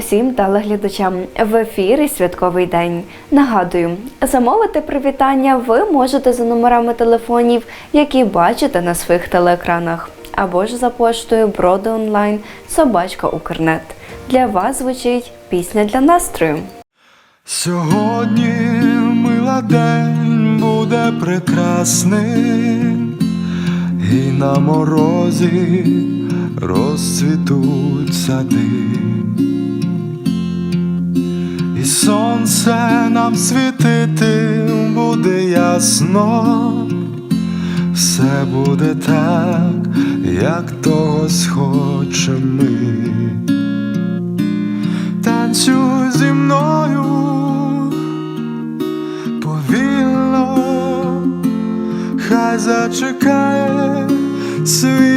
усім телеглядачам в ефірі Святковий день. Нагадую, замовити привітання ви можете за номерами телефонів, які бачите на своїх телеекранах, або ж за поштою Броди онлайн Собачка Укрнет. Для вас звучить пісня для настрою. Сьогодні мила день буде прекрасним, і на морозі розцвітуть сади, сонце нам світити буде ясно, все буде так, як того схочем ми. Танцюй зі мною повільно, хай зачекає світ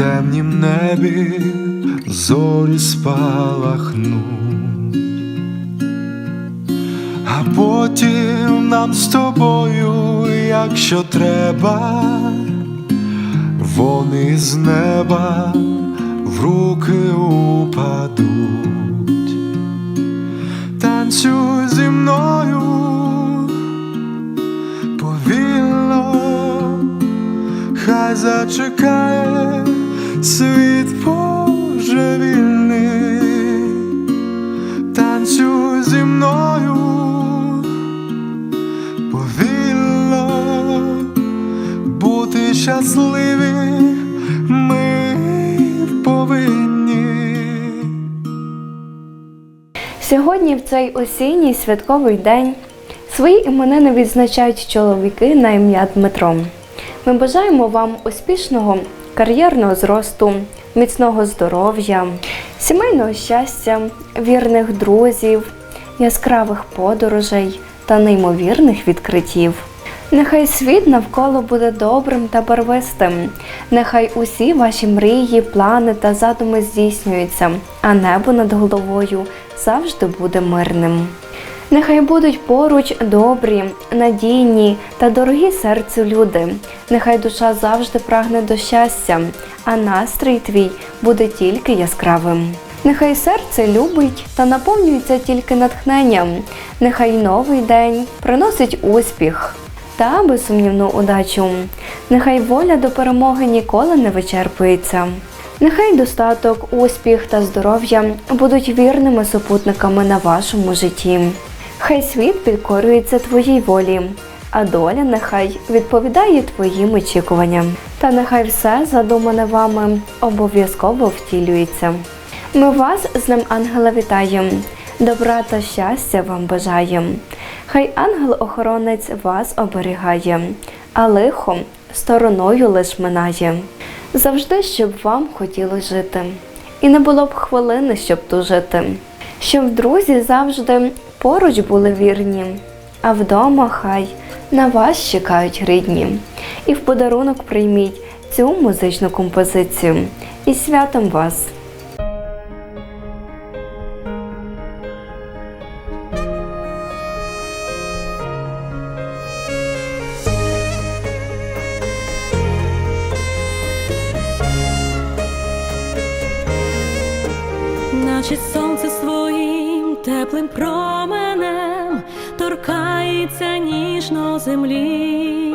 темнім небі зорі спалахнуть, а потім нам з тобою, якщо треба, вони з неба в руки упадуть. Танцюй зі мною повільно, хай зачекає світ божевільний, танцюй зі мною повільно, бути щасливі ми повинні. Сьогодні, в цей осінній святковий день, свої іменини відзначають чоловіки на ім'я Дмитро. Ми бажаємо вам успішного кар'єрного зросту, міцного здоров'я, сімейного щастя, вірних друзів, яскравих подорожей та неймовірних відкриттів. Нехай світ навколо буде добрим та барвистим. Нехай усі ваші мрії, плани та задуми здійснюються, а небо над головою завжди буде мирним. Нехай будуть поруч добрі, надійні та дорогі серцю люди. Нехай душа завжди прагне до щастя, а настрій твій буде тільки яскравим. Нехай серце любить та наповнюється тільки натхненням. Нехай новий день приносить успіх та безсумнівну удачу. Нехай воля до перемоги ніколи не вичерпується. Нехай достаток, успіх та здоров'я будуть вірними супутниками на вашому житті. Хай світ підкорюється твоїй волі, а доля нехай відповідає твоїм очікуванням. Та нехай все задумане вами обов'язково втілюється. Ми вас з ним ангела вітаємо. Добра та щастя вам бажаємо. Хай ангел-охоронець вас оберігає, а лихо стороною лиш минає. Завжди, щоб вам хотілося жити, і не було б хвилини, щоб тужити. Щоб друзі завжди поруч були вірні, а вдома хай на вас чекають рідні. І в подарунок прийміть цю музичну композицію. І святом вас! наче сонце своїм теплим променем торкається ніжно землі,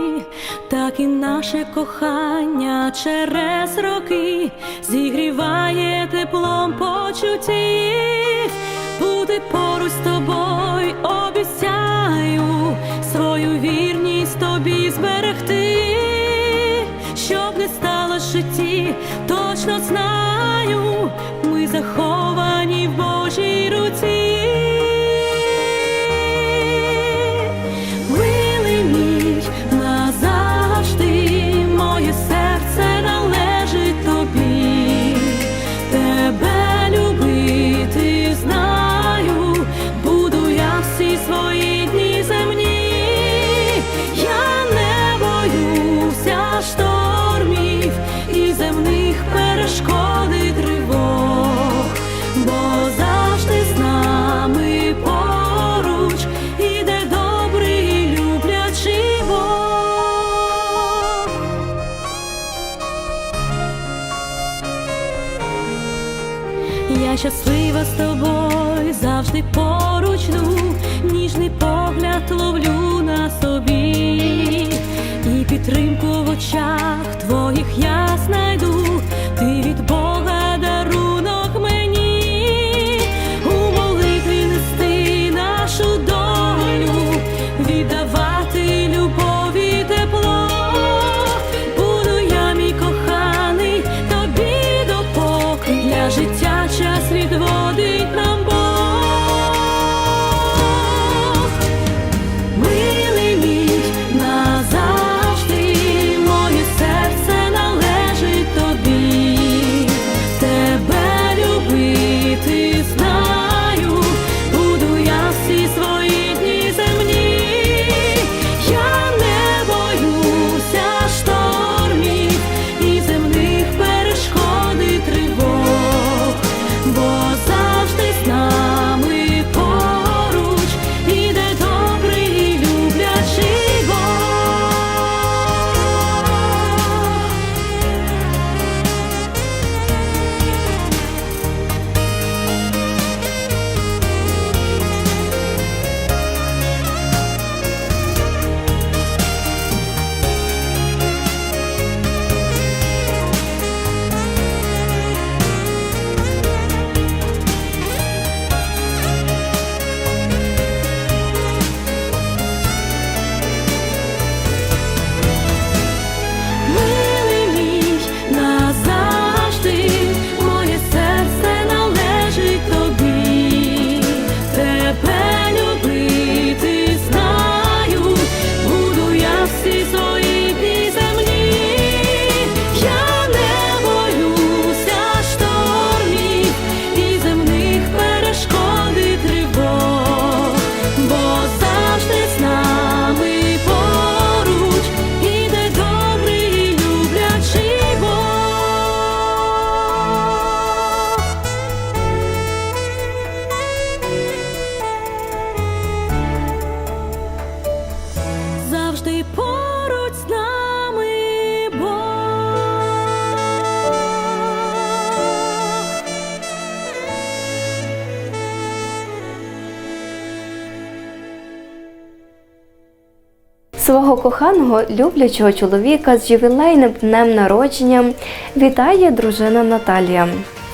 так і наше кохання через роки зігріває теплом почуттів, бути поруч з тобою обіцяю свою вірність тобі зберегти, щоб не стало житті, точно знаю, ми заховані щаслива з тобою, завжди поруч ну, ніжний погляд ловлю на собі, і підтримку в очах твоїх я знайду, ти від Свого коханого люблячого чоловіка з ювілейним днем народження вітає дружина Наталія.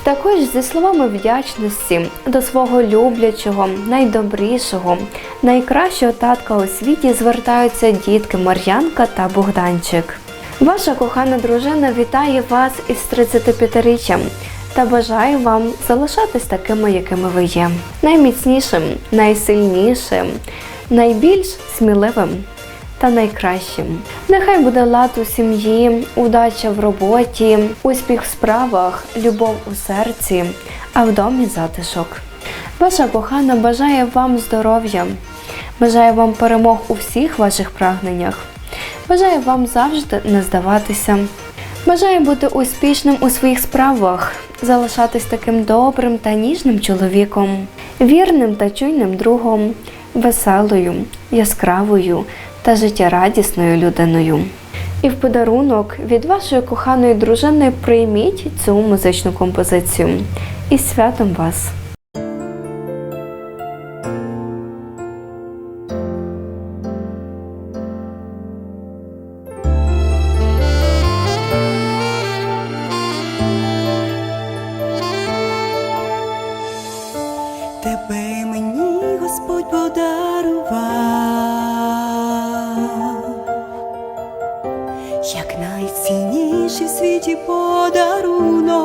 Також зі словами вдячності до свого люблячого, найдобрішого, найкращого татка у світі звертаються дітки Мар'янка та Богданчик. Ваша кохана дружина вітає вас із 35-річчям та бажає вам залишатись такими, якими ви є. Найміцнішим, найсильнішим, найбільш сміливим та найкращим. Нехай буде лад у сім'ї, удача в роботі, успіх в справах, любов у серці, а в домі затишок. Ваша кохана бажає вам здоров'я, бажає вам перемог у всіх ваших прагненнях, бажає вам завжди не здаватися, бажає бути успішним у своїх справах, залишатись таким добрим та ніжним чоловіком, вірним та чуйним другом, веселою, яскравою та життєрадісною людиною. І в подарунок від вашої коханої дружини прийміть цю музичну композицію. І святом вас! Господь подарував, як найцінніший в світі подарунок,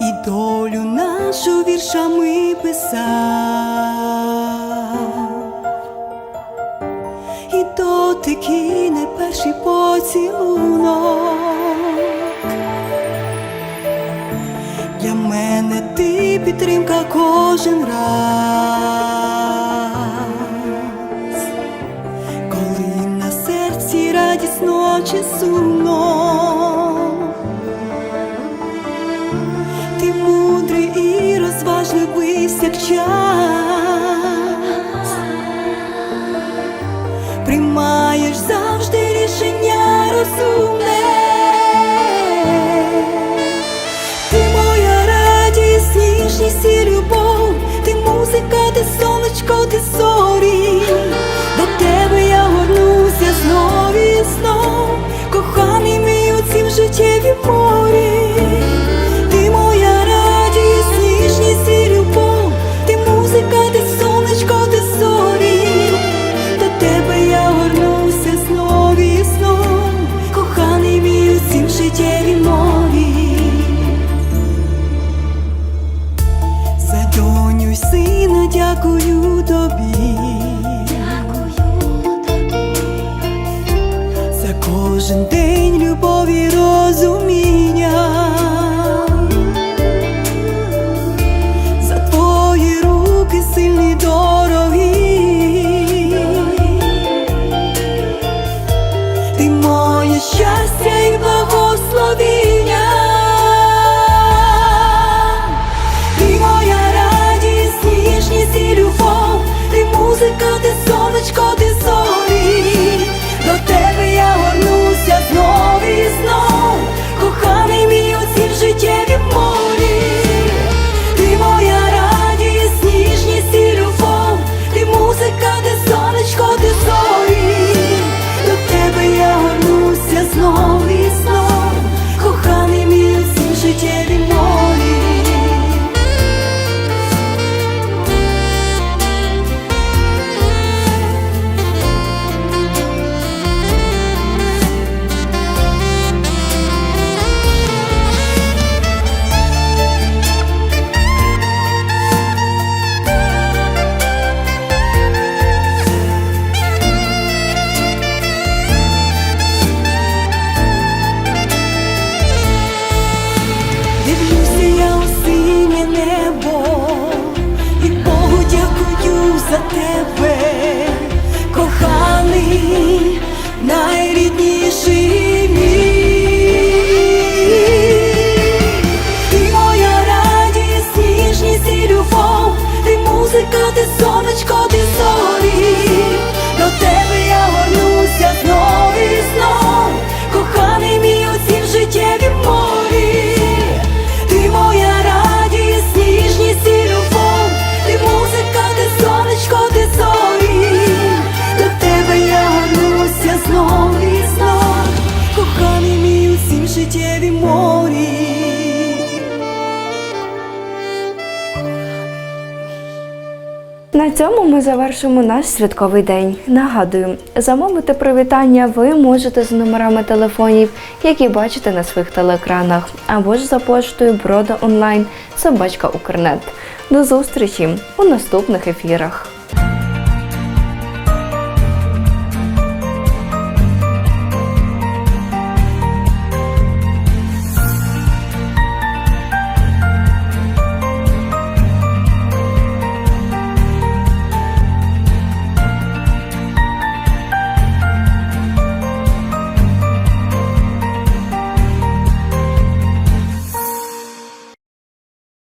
і долю нашу віршами писав, і дотики не перший поцілунок. Для мене ти підтримка кожен раз, коли на серці радісно чи сумно, ніжність любов, ти музика, ти сонечко, ти зорі, до тебе я горнуся знов і знов, коханий мій у цім життєві. цьому ми завершимо наш святковий день. Нагадую, замовити привітання ви можете з номерами телефонів, які бачите на своїх телеекранах, або ж за поштою брода онлайн собачка Укрнет. До зустрічі у наступних ефірах.